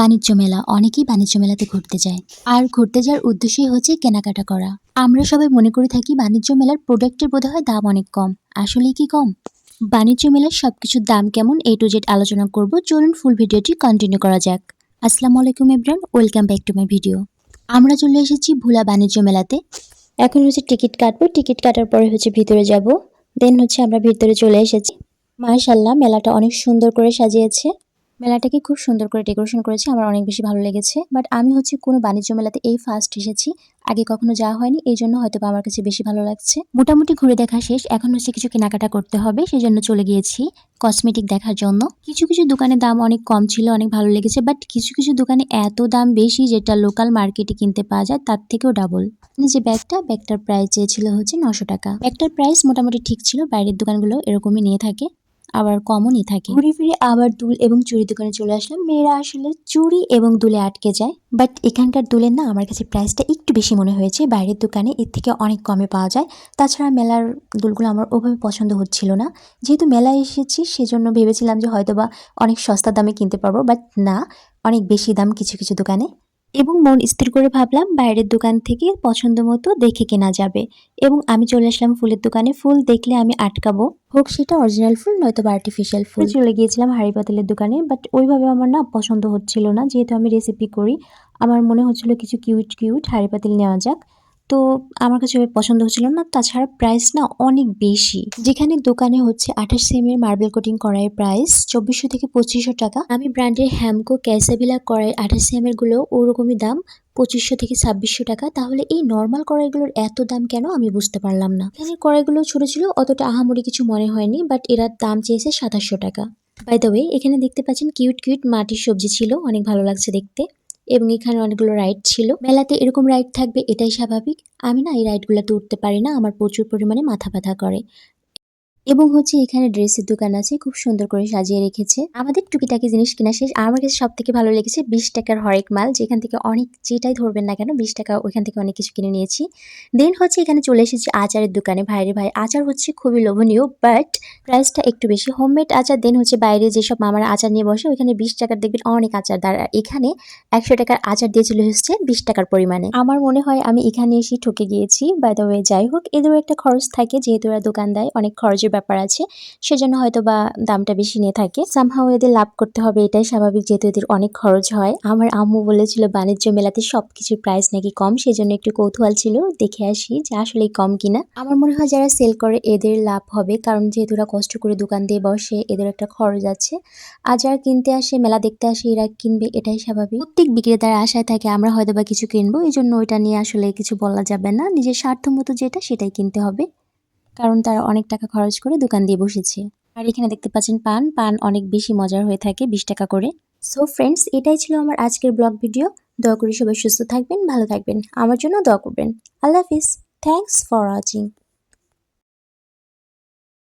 বাণিজ্য মেলা, অনেকেই বাণিজ্য মেলাতে ঘুরতে যায়। আর ঘুরতে যাওয়ার উদ্দেশ্যই হচ্ছে কেনাকাটা করা। আমরা সবাই মনে করে থাকি বাণিজ্য মেলার প্রোডাক্টের বোধহয় দাম অনেক কম। আসলেই কি কম? বাণিজ্য মেলার সব কিছুর দাম কেমন এ টু জেড আলোচনা করব। চলুন ফুল ভিডিওটি কন্টিনিউ করা যাক। আসসালামু আলাইকুম everyone welcome back to my video আমরা চলে এসেছি ভোলা বাণিজ্য মেলাতে। এখন হচ্ছে টিকিট কাটবো। টিকিট কাটার পরে হচ্ছে ভিতরে যাব। দেন হচ্ছে আমরা ভিতরে চলে এসেছি। মার্শাল্লাহ মেলাটা অনেক সুন্দর করে সাজিয়েছে। মেলাটাকে খুব সুন্দর করে ডেকোরেশন করেছে, আমার অনেক বেশি ভালো লেগেছে। বাট আমি হচ্ছে কোনো বাণিজ্য মেলাতে এই ফার্স্ট এসেছি, আগে কখনো যাওয়া হয়নি, এই জন্য হয়তো আমার কাছে বেশি ভালো লাগছে। মোটামুটি ঘুরে দেখা শেষ, এখন হচ্ছে কিছু কেনাকাটা করতে হবে সেই জন্য চলে গিয়েছি কসমেটিক দেখার জন্য। কিছু কিছু দোকানে দাম অনেক কম ছিল, অনেক ভালো লেগেছে, বাট কিছু কিছু দোকানে এত দাম বেশি যেটা লোকাল মার্কেটে কিনতে পাওয়া যায়, তার থেকেও ডাবল। যে ব্যাগটা, ব্যাগটার প্রাইস চেয়েছিল হচ্ছে নশো টাকা। ব্যাগটার প্রাইস মোটামুটি ঠিক ছিল, বাইরের দোকানগুলো এরকমই নিয়ে থাকে। আবার কমও নিয়ে থাকে। ঘুরে ফিরে আবার দুল এবং চুড়ি দোকানে চলে আসলাম। মেয়েরা আসলে চুড়ি এবং দুলে আটকে যায়। বাট এখানকার দুলের না আমার কাছে প্রাইসটা একটু বেশি মনে হয়েছে। বাইরের দোকানে এর থেকে অনেক কমে পাওয়া যায়। তাছাড়া মেলার দুলগুলো আমার ওভাবে পছন্দ হচ্ছিল না। যেহেতু মেলায় এসেছি সেজন্য ভেবেছিলাম যে হয়তোবা অনেক সস্তা দামে কিনতে পারব। বাট না, অনেক বেশি দাম কিছু কিছু দোকানে। এবং মন স্থির করে ভাবলাম বাইরের দোকান থেকে পছন্দ মতো দেখে কেনা যাবে। এবং আমি চলে আসলাম ফুলের দোকানে। ফুল দেখলে আমি আটকাবো। হোক, সেটা অরিজিনাল ফুল, নয়তো বা আর্টিফিশিয়াল ফুল। চলে গিয়েছিলাম হাড়ি পাতিলের দোকানে বাট ওইভাবে আমার না পছন্দ হচ্ছিল না। যেহেতু আমি রেসিপি করি, আমার মনে হচ্ছিল কিছু কিউট কিউট হাড়ি পাতিল নেওয়া যাক। তো আমার কাছে পছন্দ হচ্ছিল না। তাছাড়া প্রাইস না অনেক বেশি। যেখানে দোকানে হচ্ছে আঠাশ সেম এর মার্বেল কোটিং করার প্রাইস চব্বিশশো থেকে পঁচিশশো টাকা। আমি ব্র্যান্ডের হ্যামকো ক্যাসাবিলা কড়াই আঠাশ সেম এরগুলো ওরকমই দাম পঁচিশশো থেকে ছাব্বিশশো টাকা। তাহলে এই নর্মাল কড়াইগুলোর এত দাম কেন আমি বুঝতে পারলাম না। এখানে কড়াইগুলো ছোট ছিল, অতটা আহামরি কিছু মনে হয়নি বাট এরা দাম চেয়েছে সাতাশশো টাকা। বাই দ্য ওয়ে এখানে দেখতে পাচ্ছেন কিউট কিউট মাটির সবজি ছিল, অনেক ভালো লাগছে দেখতে। এবং এখানে অনেকগুলো রাইড ছিল। মেলাতে এরকম রাইড থাকবে, এটাই স্বাভাবিক। আমি না এই রাইডগুলোতে উঠতে পারি না, আমার প্রচুর পরিমাণে মাথা ব্যথা করে। এবং হচ্ছে এখানে ড্রেসের দোকান আছে, খুব সুন্দর করে সাজিয়ে রেখেছে। আমাদের টুকিটাকি জিনিস কেনা শেষ। আমার কাছে সব থেকে ভালো লেগেছে বিশ টাকার হরেক মাল, যেখান থেকে অনেক যেটাই ধরবেন না কেন, বিশ টাকা ওইখান থেকে অনেক কিছু কিনে নিয়েছি। দেন হচ্ছে এখানে চলে এসেছি আচারের দোকানে। ভাইরে ভাই, আচার হচ্ছে খুবই লোভনীয় বাট প্রাইসটা একটু বেশি। হোমমেড আচার দেন হচ্ছে বাইরে যেসব মামারা আচার নিয়ে বসে ওইখানে বিশ টাকার দেখবেন অনেক আচার। দাঁড়, এখানে একশো টাকার আচার দিয়ে চলে এসেছে বিশ টাকার পরিমাণে। আমার মনে হয় আমি এখানে এসে ঠকে গিয়েছি। বাই দ্য ওয়ে যাই হোক, এদেরও একটা খরচ থাকে, যেহেতু ওরা দোকান দেয় অনেক খরচের ব্যাপার আছে। সেজন্য হয়তো বা দামটা বেশি নিয়ে থাকে। সামহাও এদের লাভ করতে হবে, এটাই স্বাভাবিক যেহেতু এদের অনেক খরচ হয়। আমার আম্মু বলেছিল, বাণিজ্য মেলাতে সব কিছুর প্রাইস নাকি কম, সেজন্য একটু কৌতূহল ছিল। দেখে আসি যে আসলেই কম কিনা। আমার মনে হয় যারা সেল করে, এদের লাভ হবে। কারণ যেহেতু ওরা কষ্ট করে দোকান দিয়ে বসে, এদের একটা খরচ আছে। আর যারা কিনতে আসে, মেলা দেখতে আসে, এরা কিনবে, এটাই স্বাভাবিক। প্রত্যেক বিক্রেতার আশায় থাকে, আমরা হয়তো বা কিছু কিনবো। এই জন্য ওইটা নিয়ে আসলে কিছু বলা যাবে না। নিজের স্বার্থ মতো যেটা, সেটাই কিনতে হবে। কারণ তারা অনেক টাকা খরচ করে দোকান দিয়ে বসেছে। আর এখানে দেখতে পাচ্ছেন পান। পান অনেক বেশি মজার হয়ে থাকে, বিশ টাকা করে। সো ফ্রেন্ডস এটাই ছিল আমার আজকের ব্লগ ভিডিও। দয়া করে সবাই সুস্থ থাকবেন, ভালো থাকবেন। আমার জন্য দোয়া করবেন। আল্লাহ হাফিজ। Thanks for watching